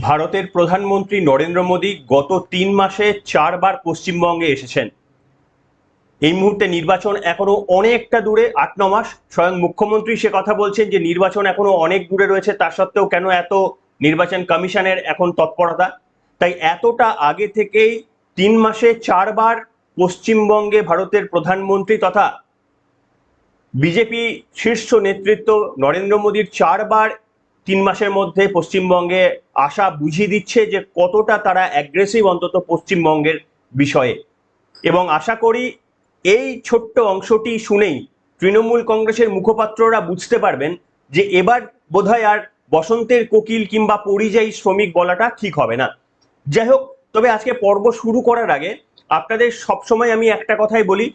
ভারতের প্রধানমন্ত্রী নরেন্দ্র মোদী গত তিন মাসে চারবার পশ্চিমবঙ্গে এসেছেন। এই মুহূর্তে নির্বাচন এখনও অনেকটা দূরে, আট, ন মাস। স্বয়ং মুখ্যমন্ত্রী সে কথা বলছেন যে, নির্বাচন এখনও অনেক দূরে রয়েছে, তা সত্ত্বেও কেন এত নির্বাচন কমিশনের এখন তৎপরতা? তাই এতটা আগে থেকেই তিন মাসে চারবার পশ্চিমবঙ্গে ভারতের প্রধানমন্ত্রী তথা বিজেপি শীর্ষ নেতৃত্ব নরেন্দ্র মোদীর চারবার তিন মাসের মধ্যে পশ্চিমবঙ্গে আশা বুঝিয়ে দিচ্ছে যে কতটা তারা অ্যাগ্রেসিভ অন্তত পশ্চিমবঙ্গের বিষয়ে। এবং আশা করি এই ছোট্ট অংশটি শুনেই তৃণমূল কংগ্রেসের মুখপাত্ররা বুঝতে পারবেন যে এবার বোধহয় আর বসন্তের কোকিল কিংবা পরিযায়ী শ্রমিক বলাটা ঠিক হবে না। যাই হোক, তবে আজকে পর্ব শুরু করার আগে আপনাদের সবসময় আমি একটা কথাই বলি,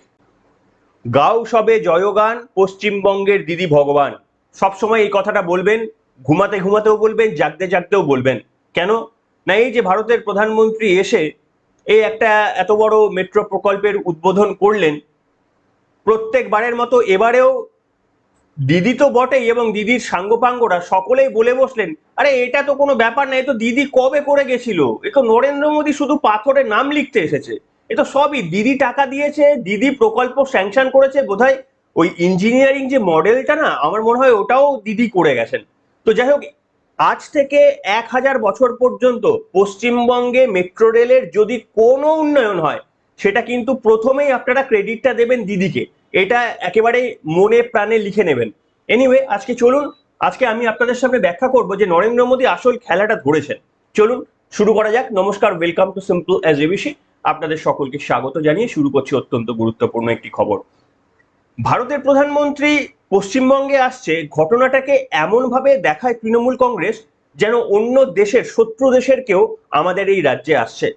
গাও সবে জয়গান, পশ্চিমবঙ্গের দিদি ভগবান। সবসময় এই কথাটা বলবেন ঘুমাতে ঘুমাতেও বলবেন, জাগতে জাগতেও বলবেন। কেন? না, এই যে ভারতের প্রধানমন্ত্রী এসে এই একটা এত বড় মেট্রো প্রকল্পের উদ্বোধন করলেন, প্রত্যেকবারের মতো এবারেও দিদি তো বটেই এবং দিদির সাঙ্গপাঙ্গরা সকলেই বলে বসলেন, আরে, এটা তো কোনো ব্যাপার না, এ তো দিদি কবে করে গেছিল? এ তো নরেন্দ্র মোদী শুধু পাথরে নাম লিখতে এসেছে। এ তো সবই, দিদি টাকা দিয়েছে, দিদি প্রকল্প স্যাংশন করেছে বোধহয়। ওই ইঞ্জিনিয়ারিং যে মডেলটা না, আমার মনে হয় ওটাও দিদি করে গেছেন। তো যাই হোক, আজ থেকে এক হাজার বছর পর্যন্ত পশ্চিমবঙ্গে মেট্রো রেলের যদি কোনো উন্নয়ন হয়, সেটা কিন্তু প্রথমেই আপনারা ক্রেডিটটা দেবেন দিদিকে। এটা একেবারে মনে প্রাণে লিখে নেবেন। এনিওয়ে আজকে চলুন, আজকে আমি আপনাদের সামনে ব্যাখ্যা করব যে নরেন্দ্র মোদী আসল খেলাটা ধরেছেন। চলুন, শুরু করা যাক। নমস্কার welcome to simple as ABC আপনাদের সকলকে স্বাগত জানিয়ে শুরু করছি অত্যন্ত গুরুত্বপূর্ণ একটি খবর। ভারতের প্রধানমন্ত্রী পশ্চিমবঙ্গে আসছে ঘটনাটাকে এমনভাবে দেখায় তৃণমূল কংগ্রেস যেন অন্য দেশের শত্রু দেশের কেউ আমাদের এই রাজ্যে আসছে।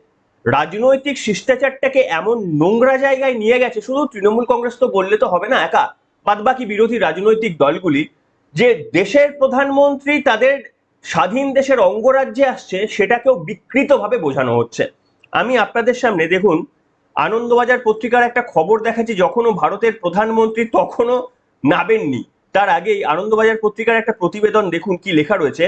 রাজনৈতিক শিষ্টাচারটাকে এমন নোংরা জায়গায় নিয়ে গেছে, শুধু তৃণমূল কংগ্রেস তো বললে তো হবে না একা, বাদবাকি বিরোধী রাজনৈতিক দলগুলি, যে দেশের প্রধানমন্ত্রী তাদের স্বাধীন দেশের অঙ্গরাজ্যে আসছে, সেটাকেও বিকৃতভাবে বোঝানো হচ্ছে। আমি আপনাদের সামনে দেখুন, আনন্দবাজার পত্রিকার একটা খবর দেখাচ্ছি, যখনও ভারতের প্রধানমন্ত্রী তখনও নাবেননি। তার আগেই আনন্দবাজার পত্রিকার একটা প্রতিবেদন দেখুন কি লেখা রয়েছে।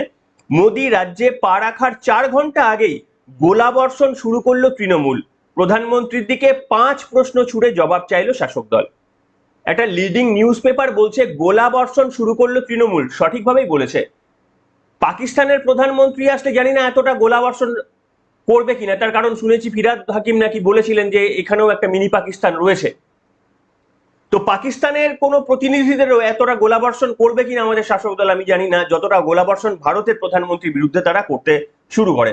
মোদী রাজ্যে পা রাখার চার ঘণ্টা আগেই গোলাবর্ষণ শুরু করল তৃণমূল। প্রধানমন্ত্রীর দিকে পাঁচ প্রশ্ন ছুড়ে জবাব চাইলো শাসক দল। একটা লিডিং নিউজ পেপার বলছে, গোলাবর্ষণ শুরু করল তৃণমূল, সঠিকভাবেই বলেছে। পাকিস্তানের প্রধানমন্ত্রী আসলে জানি না এতটা গোলাবর্ষণ করবে কিনা, তার কারণ শুনেছি ফিরাদ হাকিম নাকি বলেছিলেন যে এখানেও একটা মিনি পাকিস্তান রয়েছে। তো পাকিস্তানের কোনো প্রতিনিধিদেরও এতটা গোলাবর্ষণ করবে কিনা আমাদের শাসক দল আমি জানি না, যতটা গোলাবর্ষণ ভারতের প্রধানমন্ত্রীর বিরুদ্ধে তারা করতে শুরু করে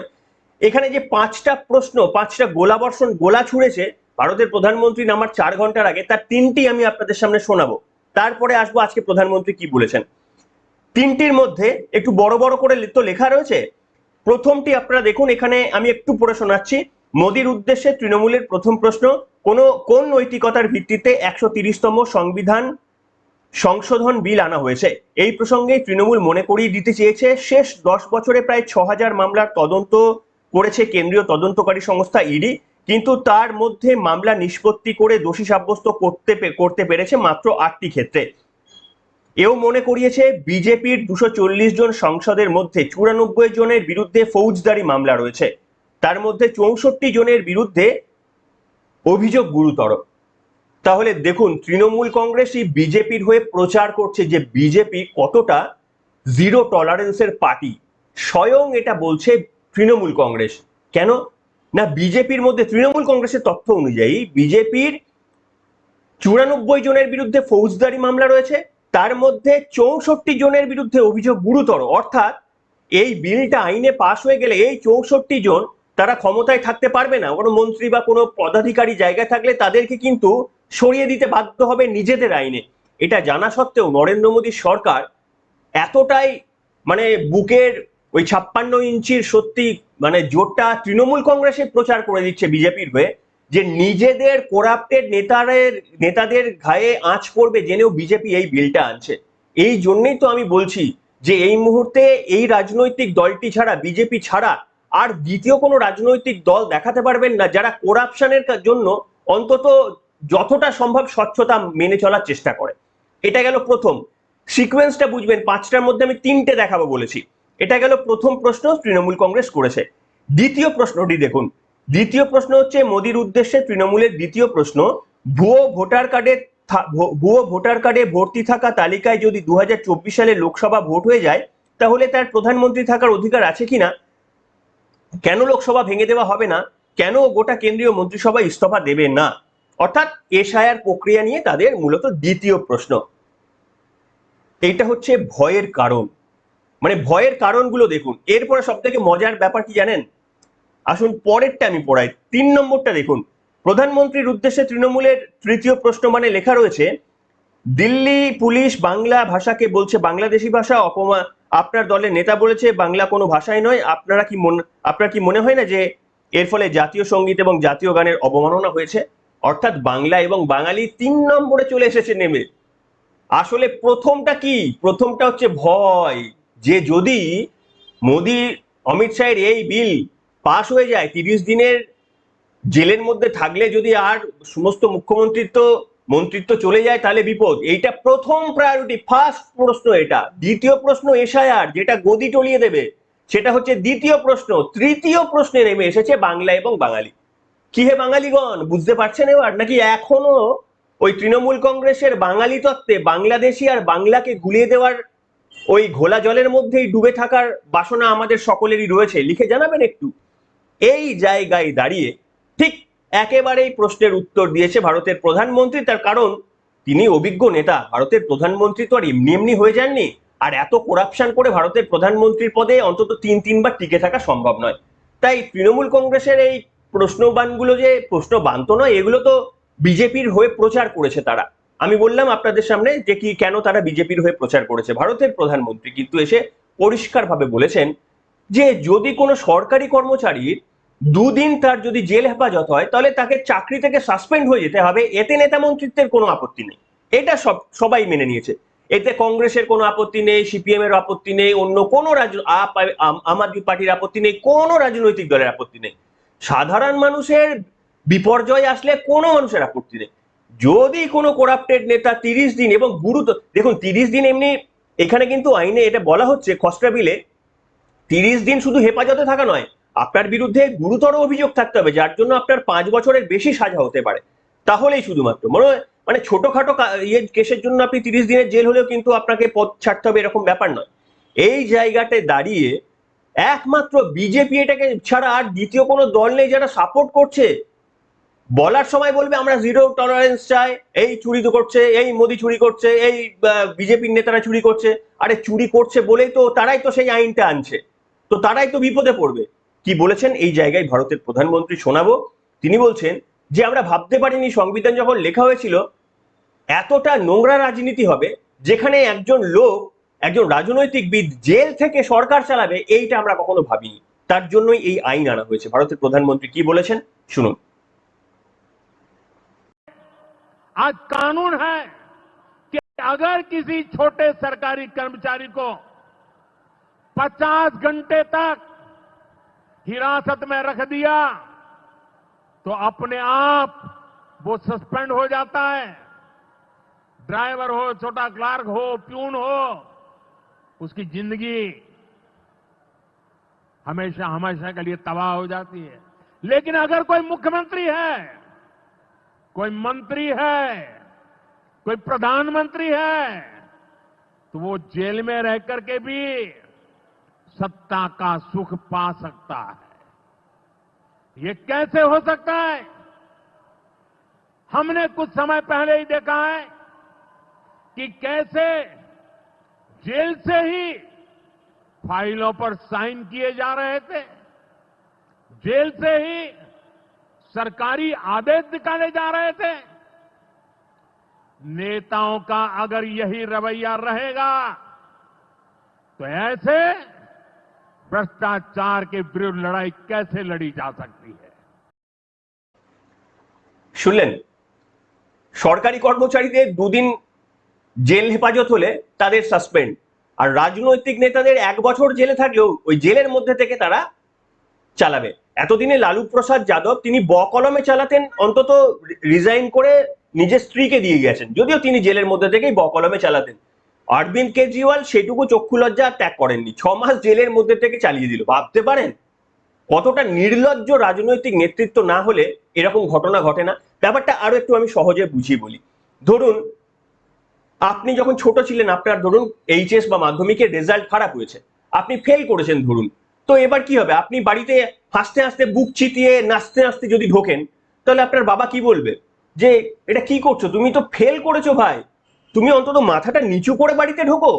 এখানে যে পাঁচটা প্রশ্ন, পাঁচটা গোলাবর্ষণ গোলা ছুঁড়েছে ভারতের প্রধানমন্ত্রী নামার চার ঘণ্টার আগে, তার তিনটি আমি আপনাদের সামনে শোনাবো। তারপরে আসব আজকে প্রধানমন্ত্রী কি বলেছেন। তিনটির মধ্যে একটু বড় বড় করে তো লেখা রয়েছে। প্রথমটি আপনারা দেখুন, এখানে আমি একটু পড়ে শোনাচ্ছি। মোদির উদ্দেশ্যে তৃণমূলের প্রথম প্রশ্ন, কোন কোন নৈতিকতার ভিত্তিতে একশো তিরিশতম সংবিধান সংশোধন বিল আনা হয়েছে? এই প্রসঙ্গে তৃণমূল মনে করিয়ে দিতে চেয়েছে, শেষ দশ বছরে প্রায় ছ হাজার মামলার তদন্ত করেছে কেন্দ্রীয় তদন্তকারী সংস্থা ইডি, কিন্তু তার মধ্যে মামলা নিষ্পত্তি করে দোষী সাব্যস্ত করতে করতে পেরেছে মাত্র আটটি ক্ষেত্রে। এও মনে করিয়েছে, বিজেপির দুশো জন সংসদের মধ্যে চুরানব্বই জনের বিরুদ্ধে ফৌজদারি মামলা রয়েছে। তার মধ্যে চৌষট্টি জনের বিরুদ্ধে অভিযোগ গুরুতর। তাহলে দেখুন, তৃণমূল কংগ্রেসই বিজেপির হয়ে প্রচার করছে যে বিজেপি কতটা জিরো টলারেন্সের পার্টি। স্বয়ং এটা বলছে তৃণমূল কংগ্রেস। কেন? না, বিজেপির মধ্যে, তৃণমূল কংগ্রেসের তথ্য অনুযায়ী বিজেপির চুরানব্বই জনের বিরুদ্ধে ফৌজদারি মামলা রয়েছে। তার মধ্যে চৌষট্টি জনের বিরুদ্ধে অভিযোগ গুরুতর। অর্থাৎ এই বিলটা আইনে পাশ হয়ে গেলে এই চৌষট্টি জন তারা ক্ষমতায় থাকতে পারবে না, কোনো মন্ত্রী বা কোনো পদাধিকারী জায়গায় থাকলে তাদেরকে কিন্তু সরিয়ে দিতে বাধ্য হবে নিজেদের আইনে। এটা জানা সত্ত্বেও নরেন্দ্র মোদী সরকার এতটাই মানে বুকের ওই ছাপ্পান্ন ইঞ্চির সত্যি মানে জোরটা তৃণমূল কংগ্রেসে প্রচার করে দিচ্ছে বিজেপির হয়ে, যে নিজেদের কোরাপ্টেড নেতাদের নেতাদের ঘায়ে আঁচ পড়বে জেনেও বিজেপি এই বিলটা আনছে। এই জন্যই তো আমি বলছি যে এই মুহূর্তে এই রাজনৈতিক দলটি ছাড়া, বিজেপি ছাড়া আর দ্বিতীয় কোনো রাজনৈতিক দল দেখাতে পারবেন না যারা কোরাপশনের জন্য অন্তত যতটা সম্ভব স্বচ্ছতা মেনে চলার চেষ্টা করে। এটা গেল প্রথম। সিকোয়েন্সটা বুঝবেন, পাঁচটার মধ্যে আমি তিনটে দেখাবো বলেছি। এটা গেল প্রথম প্রশ্ন তৃণমূল কংগ্রেস করেছে। দ্বিতীয় প্রশ্নটি দেখুন। দ্বিতীয় প্রশ্ন হচ্ছে মোদির উদ্দেশ্যে তৃণমূলের দ্বিতীয় প্রশ্ন, ভুয়ো ভোটার কার্ডে ভুয়ো ভোটার কার্ডে ভর্তি থাকা তালিকায় যদি দু হাজার চব্বিশ সালে লোকসভা ভোট হয়ে যায়, তাহলে তার প্রধানমন্ত্রী থাকার অধিকার আছে কিনা? কেন লোকসভা ভেঙে দেওয়া হবে না? কেন গোটা কেন্দ্রীয় মন্ত্রিসভা ইস্তফা দেবে না? অর্থাৎ এসআইআর প্রক্রিয়া নিয়ে তাদের মূলত দ্বিতীয় প্রশ্ন। এইটা হচ্ছে ভয়ের কারণ। মানে ভয়ের কারণগুলো দেখুন। এরপরে সব থেকে মজার ব্যাপার কি জানেন? আসুন পরেরটা আমি পড়াই। তিন নম্বরটা দেখুন। প্রধানমন্ত্রীর উদ্দেশ্যে তৃণমূলের তৃতীয় প্রশ্ন মানে লেখা রয়েছে, দিল্লি পুলিশ বাংলা ভাষাকে বলছে বাংলাদেশি ভাষা, অপমা আপনার দলের নেতা বলেছে, বাংলা কোনো ভাষাই নয়। আপনারা কি মন আপনার কি মনে হয় না যে এর ফলে জাতীয় সংগীত এবং জাতীয় গানের অবমাননা হয়েছে? অর্থাৎ বাংলা এবং বাঙালি তিন নম্বরে চলে এসেছে নেমে। আসলে প্রথমটা কি? প্রথমটা হচ্ছে ভয়, যে যদি মোদি, অমিত শাহের এই বিল পাশ হয়ে যায়, তিরিশ দিনের জেলের মধ্যে থাকলে যদি আর সমস্ত মুখ্যমন্ত্রিত্ব মন্ত্রিত্ব চলে যায় তাহলে বিপদ। এইটা প্রথম প্রায়োরিটি ফার্স্ট প্রশ্ন এটা। দ্বিতীয় প্রশ্ন এসআইআর, যেটা গদি টলিয়ে দেবে, সেটা হচ্ছে দ্বিতীয় প্রশ্ন, তৃতীয় প্রশ্নে নেমে এসেছে বাংলা এবং বাঙালি। কি হে বাঙালিগণ? বুঝতে পারছেন এবার? নাকি এখনও ওই তৃণমূল কংগ্রেসের বাঙালি তত্ত্বে বাংলাদেশি আর বাংলাকে গুলিয়ে দেওয়ার ওই ঘোলা জলের মধ্যেই ডুবে থাকার বাসনা আমাদের সকলেরই রয়েছে? লিখে জানাবেন একটু। এই জায়গায় দাঁড়িয়ে ঠিক একেবারেই প্রশ্নের উত্তর দিয়েছে ভারতের প্রধানমন্ত্রী, তার কারণ তিনি অভিজ্ঞ নেতা। ভারতের প্রধানমন্ত্রী তো আর এমনি এমনি হয়ে যাননি। আর এত করাপশন করে ভারতের প্রধানমন্ত্রীর পদে অন্তত তিন, তিনবার টিকে থাকা সম্ভব নয়। তাই তৃণমূল কংগ্রেসের এই প্রশ্নবানগুলো যে প্রশ্ন বানত নয়, এগুলো তো বিজেপির হয়ে প্রচার করেছে তারা। আমি বললাম আপনাদের সামনে যে কি, কেন তারা বিজেপির হয়ে প্রচার করেছে। ভারতের প্রধানমন্ত্রী কিন্তু এসে পরিষ্কারভাবে বলেছেন যে, যদি কোনো সরকারি কর্মচারীর দুদিন তার যদি জেল হেফাজত হয়, তাহলে তাকে চাকরি থেকে সাসপেন্ড হয়ে যেতে হবে। এতে নেতা মন্ত্রিত্বের কোনো আপত্তি নেই। এটা সব, সবাই মেনে নিয়েছে। এতে কংগ্রেসের কোনো আপত্তি নেই, সিপিএম এর আপত্তি নেই, অন্য কোনো আম- আদমি পার্টির আপত্তি নেই, কোনো রাজনৈতিক দলের আপত্তি নেই। সাধারণ মানুষের বিপর্যয় আসলে কোনো মানুষের আপত্তি নেই। যদি কোনো করাপ্টেড নেতা তিরিশ দিন এবং গুরুতর দেখুন, তিরিশ দিন এমনি, এখানে কিন্তু আইনে এটা বলা হচ্ছে খসড়া বিলে, তিরিশ দিন শুধু হেফাজতে থাকা নয় আপনার বিরুদ্ধে গুরুতর অভিযোগ থাকতে হবে, যার জন্য আপনার পাঁচ বছরের বেশি সাজা হতে পারে। তাহলেই শুধুমাত্র। মনে মানে ছোটখাটো ইয়ে কেসের জন্য আপনি তিরিশ দিনের জেল হলেও কিন্তু আপনাকে পদ ছাড়তে হবে এরকম ব্যাপার নয়। এই জায়গাতে দাঁড়িয়ে একমাত্র বিজেপি এটাকে ছাড়া আর দ্বিতীয় কোনো দল নেই যারা সাপোর্ট করছে। বলার সময় বলবে, আমরা জিরো টলারেন্স চাই, এই চুরি করছে, এই মোদি চুরি করছে, এই বিজেপির নেতারা চুরি করছে। আরে চুরি করছে বলেই তো তারাই তো সেই আইনটা আনছে। তো তারাই তো বিপদে পড়বে। কি বলেছেন এই জায়গায় ভারতের প্রধানমন্ত্রী শোনাবো তিনি বলছেন যে আমরা ভাবতে পারিনি সংবিধান যখন লেখা হয়েছিল এতটা নোংরা রাজনীতি হবে যেখানে একজন লোক একজন রাজনৈতিকবিদ জেল থেকে সরকার চালাবে এইটা আমরা কখনো ভাবিনি তার জন্যই এই আইন আনা হয়েছে ভারতের প্রধানমন্ত্রী কি বলেছেন শুনুন आज कानून है कि अगर किसी छोटे सरकारी कर्मचारी को 50 घंटे तक हिरासत में रख दिया तो अपने आप वो सस्पेंड हो जाता है। ड्राइवर हो, छोटा क्लार्क हो, प्यून हो, उसकी ज़िंदगी हमेशा हमेशा के लिए तबाह हो जाती है। लेकिन अगर कोई मुख्यमंत्री है, कोई मंत्री है, कोई प्रधानमंत्री है तो वो जेल में रह करके भी सत्ता का सुख पा सकता है। ये कैसे हो सकता है? हमने कुछ समय पहले ही देखा है कि कैसे जेल से ही फाइलों पर साइन किए जा रहे थे। जेल से ही सरकारी आदेश निकाले जा रहे थे। नेताओं का अगर यही रवैया रहेगा तो ऐसे भ्रष्टाचार के विरुद्ध लड़ाई कैसे लड़ी जा सकती है শুনলেন সরকারি কর্মচারীদের দুদিন জেল হেফাজত হলে তাদের সাসপেন্ড আর রাজনৈতিক নেতাদের এক বছর জেলে থাকলেও ওই জেলের মধ্যে থেকে তারা চালাবে এতদিনে লালু প্রসাদ যাদব তিনি ব কলমে চালাতেন অন্তত রিজাইন করে নিজের স্ত্রীকে দিয়ে গেছেন যদিও তিনি জেলের মধ্যে থেকেই ব কলমে চালাতেন অরবিন্দ কেজরিওয়াল সেটুকু চক্ষু লজ্জা ত্যাগ করেননি। ছ মাস জেলের মধ্যে থেকে চালিয়ে দিল। ভাবতে পারেন? কতটা নির্লজ্জ রাজনৈতিক নেতৃত্ব না হলে এরকম ঘটনা ঘটে না? ব্যাপারটা আরও একটু আমি সহজে বুঝিয়ে বলি। ধরুন, আপনি যখন ছোট ছিলেন, আপনার ধরুন এইচএস বা মাধ্যমিকের রেজাল্ট খারাপ হয়েছে। আপনি ফেল করেছেন ধরুন। তো এবার কি হবে? আপনি বাড়িতে হাসতে হাসতে বুক চিতিয়ে নাচতে নাচতে যদি ঢোকেন, তাহলে আপনার বাবা কি বলবে? যে, এটা কি করছ? তুমি তো ফেল করেছ ভাই। তুমি অন্তত মাথাটা নিচু করে বাড়িতে ঢোকো।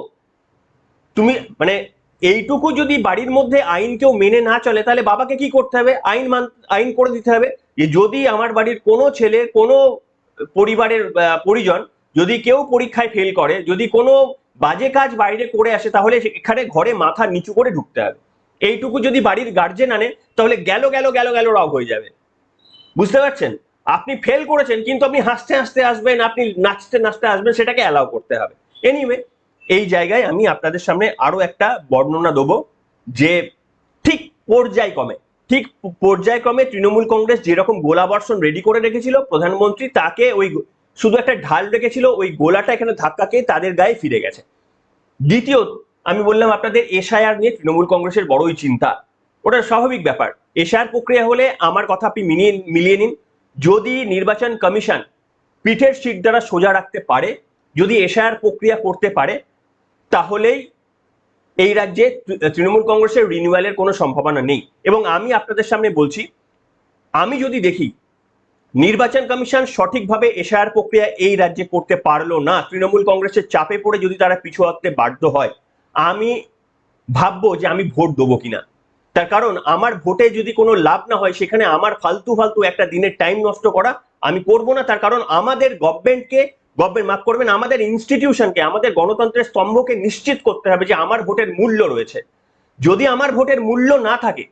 তুমি মানে এইটুকু যদি বাড়ির মধ্যে আইন কেউ মেনে না চলে, তাহলে বাবাকে কি করতে হবে? আইন মান, আইন করে দিতে হবে যে, যদি আমার বাড়ির কোনো ছেলে, কোনো পরিবারের পরিজন যদি কেউ পরীক্ষায় ফেল করে, যদি কোনো বাজে কাজ বাইরে করে আসে, তাহলে এখানে ঘরে মাথা নিচু করে ঢুকতে হবে। এইটুকু যদি বাড়ির গার্জেন আনে, তাহলে গেল গেল গেল গেল রব হয়ে যাবে। বুঝতে পারছেন? আপনি ফেল করেছেন, কিন্তু আপনি হাসতে হাসতে আসবেন, আপনি নাচতে নাচতে আসবেন, সেটাকে অ্যালাউ করতে হবে। এনিওয়ে এই জায়গায় আমি আপনাদের সামনে আরও একটা বর্ণনা দেবো যে ঠিক পর্যায় পর্যায়ক্রমে, ঠিক পর্যায় পর্যায়ক্রমে তৃণমূল কংগ্রেস যেরকম গোলা গোলাবর্ষণ রেডি করে রেখেছিল, প্রধানমন্ত্রী তাকে ওই শুধু একটা ঢাল রেখেছিল, ওই গোলাটা এখানে ধাক্কা খেয়ে তাদের গায়ে ফিরে গেছে। দ্বিতীয়, আমি বললাম আপনাদের এসআইআর নিয়ে তৃণমূল কংগ্রেসের বড়ই চিন্তা। ওটা স্বাভাবিক ব্যাপার। এসআইআর প্রক্রিয়া হলে আমার কথা আপনি মিলিয়ে মিলিয়ে নিন। যদি নির্বাচন কমিশন পিঠের সিট দ্বারা সোজা রাখতে পারে, যদি এসআইআর প্রক্রিয়া করতে পারে, তাহলেই এই রাজ্যে তৃণমূল কংগ্রেসের রিনিউয়ালের কোনো সম্ভাবনা নেই। এবং আমি আপনাদের সামনে বলছি, আমি যদি দেখি নির্বাচন কমিশন সঠিকভাবে এশায়ার প্রক্রিয়া এই রাজ্যে করতে পারল না, তৃণমূল কংগ্রেসের চাপে পড়ে যদি তারা পিছু হতে বাধ্য হয়, আমি ভাববো যে আমি ভোট দেবো কিনা। তার কারণ আমার ভোটে যদি কোনো লাভ না হয়, সেখানে আমার ফালতু ফালতু একটা দিনের টাইম নষ্ট করা আমি করব না। তার কারণ আমাদের গভর্নমেন্টকে গভর্নমেন্ট মাফ করবেন, আমাদের ইনস্টিটিউশনকে আমাদের গণতন্ত্রের স্তম্ভকে নিশ্চিত করতে হবে যে আমার ভোটের মূল্য রয়েছে। যদি আমার ভোটের মূল্য না থাকে,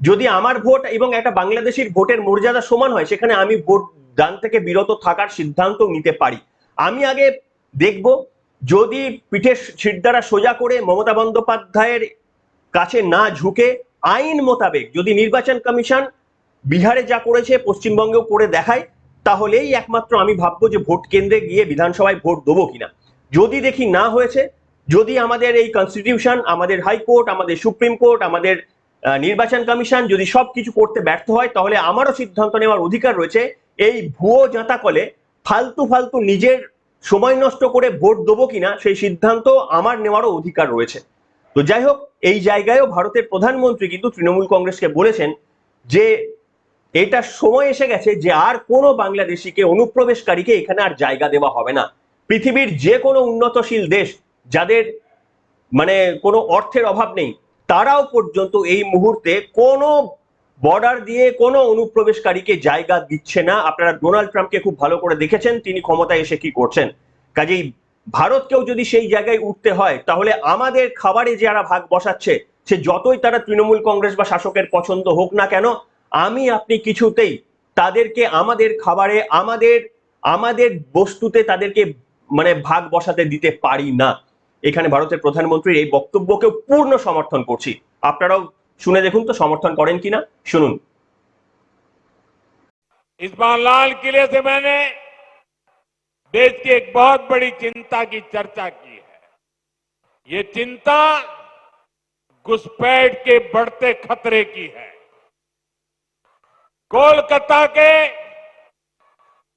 যদি আমার ভোট এবং একটা বাংলাদেশির ভোটের মর্যাদা সমান হয়, সেখানে আমি ভোট দান থেকে বিরত থাকার সিদ্ধান্ত নিতে পারি। আমি আগে দেখব, যদি পিঠের দ্বারা সোজা করে মমতা বন্দ্যোপাধ্যায়ের কাছে না ঝুঁকে আইন মোতাবেক যদি নির্বাচন কমিশন বিহারে যা করেছে, পশ্চিমবঙ্গেও করে দেখায়, তাহলেই একমাত্র আমি ভাববো যে ভোট কেন্দ্রে গিয়ে বিধানসভায় ভোট দেবো কিনা। যদি দেখি না হয়েছে, যদি আমাদের এই কনস্টিটিউশন আমাদের হাইকোর্ট আমাদের সুপ্রিম কোর্ট আমাদের নির্বাচন কমিশন যদি সব কিছু করতে ব্যর্থ হয়, তাহলে আমারও সিদ্ধান্ত নেওয়ার অধিকার রয়েছে এই ভুয়ো জাঁতা কলে ফালতু ফালতু নিজের সময় নষ্ট করে ভোট দেবো কিনা, সেই সিদ্ধান্ত আমার নেওয়ারও অধিকার রয়েছে। তো যাই হোক, এই জায়গায়ও ভারতের প্রধানমন্ত্রী কিন্তু তৃণমূল কংগ্রেসকে বলেছেন যে এটা সময় এসে গেছে যে আর কোনো বাংলাদেশিকে, অনুপ্রবেশকারীকে এখানে আর জায়গা দেওয়া হবে না। পৃথিবীর যে কোনো উন্নতশীল দেশ যাদের মানে কোনো অর্থের অভাব নেই, তারাও পর্যন্ত এই মুহূর্তে কোনো বর্ডার দিয়ে কোনো অনুপ্রবেশকারীকে জায়গা দিচ্ছে না। আপনারা ডোনাল্ড ট্রাম্পকে খুব ভালো করে দেখেছেন, তিনি ক্ষমতায় এসে কি করছেন। কাজেই ভারতকেও যদি সেই জায়গায় উঠতে হয় তাহলে আমাদের খাবারে যারা ভাগ বসাচ্ছে সে যতই তারা তৃণমূল কংগ্রেস বা শাসকের পছন্দ হোক না কেন আমি আপনি কিছুতেই তাদেরকে আমাদের খাবারে আমাদের আমাদের বস্তুতে তাদেরকে মানে ভাগ বসাতে দিতে পারি না এখানে ভারতের প্রধানমন্ত্রীর এই বক্তব্যকেও পূর্ণ সমর্থন করছি আপনারাও শুনে দেখুন তো সমর্থন করেন কিনা শুনুন इस बार लाल किले से मैंने देश की एक बहुत बड़ी चिंता की चर्चा की है। ये चिंता घुसपैठ के बढ़ते खतरे की है। कोलकाता के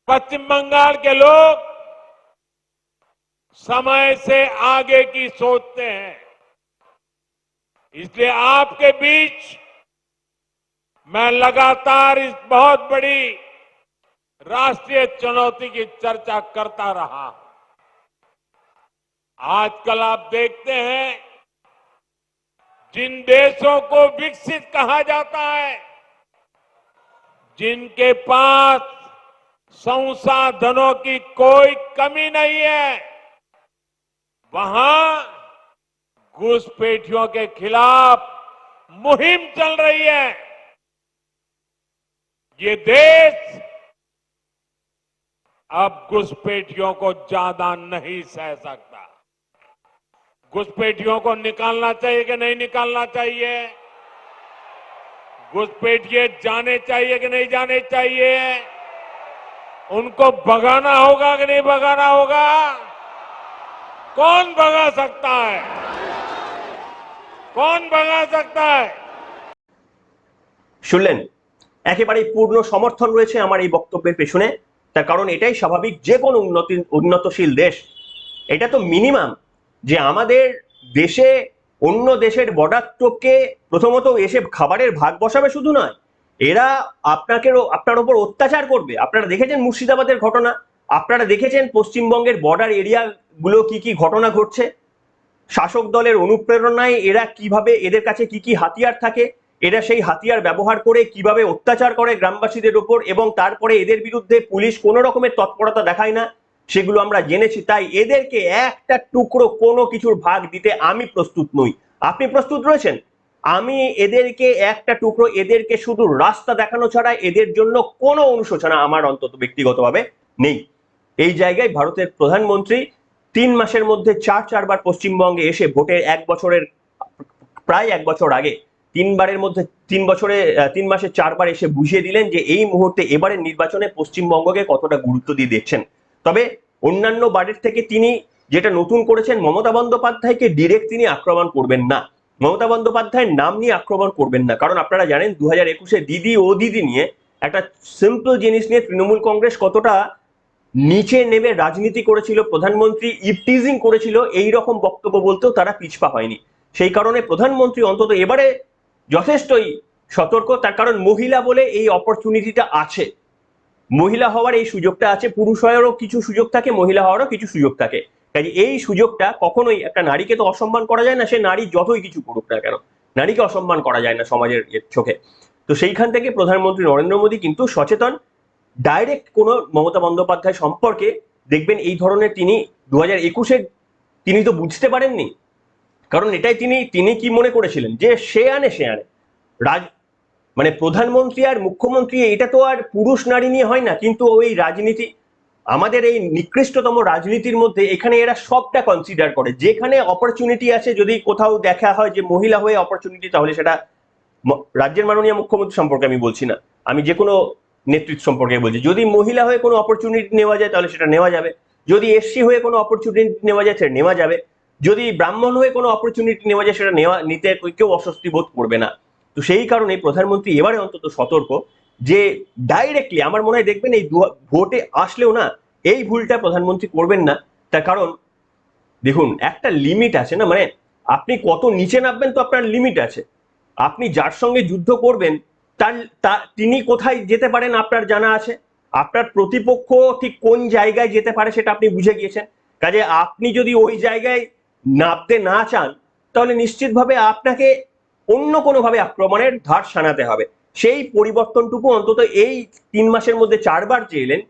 पश्चिम बंगाल के लोग समय से आगे की सोचते हैं। इसलिए आपके बीच मैं लगातार इस बहुत बड़ी राष्ट्रीय चुनौती की चर्चा करता रहा। आजकल आप देखते हैं, जिन देशों को विकसित कहा जाता है, जिनके पास संसाधनों की कोई कमी नहीं है, वहाँ घुसपैठियों के खिलाफ मुहिम चल रही है। ये देश अब घुसपैठियों को ज्यादा नहीं सह सकता घुसपैठियों को निकालना चाहिए कि नहीं निकालना चाहिए घुसपैठिए जाने चाहिए कि नहीं जाने चाहिए उनको भगाना होगा कि नहीं भगाना होगा कौन भगा सकता है कौन भगा सकता है শুনলেন একেবারেই পূর্ণ সমর্থন রয়েছে আমার এই বক্তব্যের পেছনে তার কারণ এটাই স্বাভাবিক, যে কোনো উন্নতি, উন্নতশীল দেশ, এটা তো মিনিমাম যে আমাদের দেশে অন্য দেশের বর্ডার টোপকে প্রথমত এসে খাবারের ভাগ বসাবে শুধু নয়, এরা আপনাকে আপনার ওপর অত্যাচার করবে। আপনারা দেখেছেন মুর্শিদাবাদের ঘটনা? আপনারা দেখেছেন পশ্চিমবঙ্গের বর্ডার এরিয়াগুলো কি কি ঘটনা ঘটছে? শাসক দলের অনুপ্রেরণায় এরা কীভাবে, এদের কাছে কি কি হাতিয়ার থাকে? এরা সেই হাতিয়ার ব্যবহার করে কীভাবে অত্যাচার করে গ্রামবাসীদের ওপর এবং তারপরে এদের বিরুদ্ধে পুলিশ কোনো রকমের তৎপরতা দেখায় না, সেগুলো আমরা জেনেছি। তাই এদেরকে একটা টুকরো কোনো কিছুর ভাগ দিতে আমি প্রস্তুত নই। আপনি প্রস্তুত রয়েছেন? আমি এদেরকে একটা টুকরো, এদেরকে শুধু রাস্তা দেখানো ছাড়া এদের জন্য কোনো অনুশোচনা আমার অন্তত ব্যক্তিগতভাবে নেই। এই জায়গায় ভারতের প্রধানমন্ত্রী তিন মাসের মধ্যে চার চারবার পশ্চিমবঙ্গে এসে ভোটের এক বছরের, প্রায় এক বছর আগে তিনবারের মধ্যে তিন বছরে তিন মাসে চারবার এসে বুঝিয়ে দিলেন যে এই মুহূর্তে এবারের নির্বাচনে পশ্চিমবঙ্গকে কতটা গুরুত্ব দিয়ে দেখছেন। তবে অন্যান্য বারের থেকে তিনি যেটা নতুন করেছেন, মমতা বন্দ্যোপাধ্যায়কে ডিরেক্ট তিনি আক্রমণ করবেন না। মমতা বন্দ্যোপাধ্যায়ের নাম নিয়ে আক্রমণ করবেন না। কারণ আপনারা জানেন দু হাজার একুশে দিদি ও দিদি নিয়ে একটা সিম্পল জিনিস নিয়ে তৃণমূল কংগ্রেস কতটা নিচে নেমে রাজনীতি করেছিল, প্রধানমন্ত্রী ইপটিজিং করেছিল এই রকম বক্তব্য বলতেও তারা পিছপা হয়নি। সেই কারণে প্রধানমন্ত্রী অন্তত এবারে যথেষ্টই সতর্ক, তার কারণ মহিলা বলে এই অপরচুনিটিটা আছে। মহিলা হওয়ার এই সুযোগটা আছে, পুরুষ হওয়ারও কিছু সুযোগ থাকে, মহিলা হওয়ারও কিছু সুযোগ থাকে। কাজে এই সুযোগটা কখনোই একটা নারীকে তো অসম্মান করা যায় না, সে নারী যতই কিছু করুক না কেন, নারীকে অসম্মান করা যায় না সমাজের চোখে। তো সেইখান থেকে প্রধানমন্ত্রী নরেন্দ্র মোদী কিন্তু সচেতন ডাইরেক্ট কোনো মমতা বন্দ্যোপাধ্যায় সম্পর্কে দেখবেন এই ধরনের তিনি দু হাজার একুশে তিনি তো বুঝতে পারেননি কারণ এটাই তিনি তিনি কি মনে করেছিলেন? যে সে আনে সে আনে। রাজ মানে প্রধানমন্ত্রী আর মুখ্যমন্ত্রী, এটা তো আর পুরুষ নারী নিয়ে হয় না, কিন্তু ওই রাজনীতি, আমাদের এই নিকৃষ্টতম রাজনীতির মধ্যে এখানে এরা সবটা কনসিডার করে। যেখানে অপরচুনিটি আছে, যদি কোথাও দেখা হয় যে মহিলা হয়ে অপরচুনিটি তাহলে সেটা রাজ্যের মাননীয় মুখ্যমন্ত্রী সম্পর্কে আমি বলছি না। আমি যে কোনো নেতৃত্ব সম্পর্কে বলছি। যদি মহিলা হয়ে কোনো অপরচুনিটি নেওয়া যায়, তাহলে সেটা নেওয়া যাবে। যদি এসসি হয়ে কোনো অপরচুনিটি নেওয়া যায়, সেটা নেওয়া যাবে। যদি ব্রাহ্মণ হয়ে কোনো অপরচুনিটি নেওয়া যায়, সেটা নেওয়া, নিতে কেউ অস্বস্তি বোধ করবে না। তো সেই কারণে প্রধানমন্ত্রী এবারে অন্তত সতর্ক যে ডাইরেক্টলি আমার মনে হয় দেখবেন এই ভোটে আসলেও না, এই ভুলটা প্রধানমন্ত্রী করবেন না। তার কারণ, দেখুন, একটা লিমিট আছে না মানে আপনি কত নিচে নামবেন তো আপনার লিমিট আছে। আপনি যার সঙ্গে যুদ্ধ করবেন, তার তিনি কোথায় যেতে পারেন আপনার জানা আছে? আপনার প্রতিপক্ষ ঠিক কোন জায়গায় যেতে পারে সেটা আপনি বুঝে গিয়েছেন। কাজে আপনি যদি ওই জায়গায় নামতে না চান, তাহলে নিশ্চিতভাবে আপনাকে অন্য কোনোভাবে আক্রমণের ধার সানাতে হবে। সেই পরিবর্তনটুকু অন্তত এই তিন মাসের মধ্যে চারবার চেয়েলেন।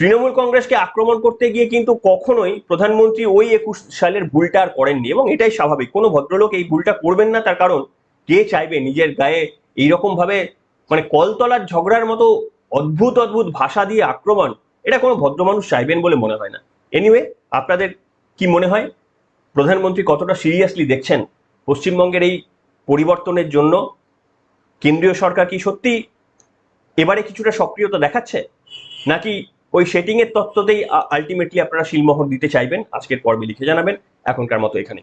তৃণমূল কংগ্রেসকে আক্রমণ করতে গিয়ে কিন্তু কখনোই প্রধানমন্ত্রী ওই একুশ সালের ভুলটা আর করেননি এবং এটাই স্বাভাবিক। কোনো ভদ্রলোক এই ভুলটা করবেন না, তার কারণ কে চাইবে নিজের গায়ে এইরকম ভাবে মানে কলতলার ঝগড়ার মতো অদ্ভুত অদ্ভুত ভাষা দিয়ে আক্রমণ? এটা কোনো ভদ্র মানুষ চাইবেন বলে মনে হয় না। এনিওয়ে আপনাদের কি মনে হয়? প্রধানমন্ত্রী কতটা সিরিয়াসলি দেখছেন পশ্চিমবঙ্গের এই পরিবর্তনের জন্য? কেন্দ্রীয় সরকার কি সত্যি এবারে কিছুটা সক্রিয়তা দেখাচ্ছে? নাকি ওই সেটিংয়ের তত্ত্বতেই আলটিমেটলি আপনারা শিলমোহর দিতে চাইবেন? আজকের পর্বে লিখে জানাবেন। এখনকার মতো এখানে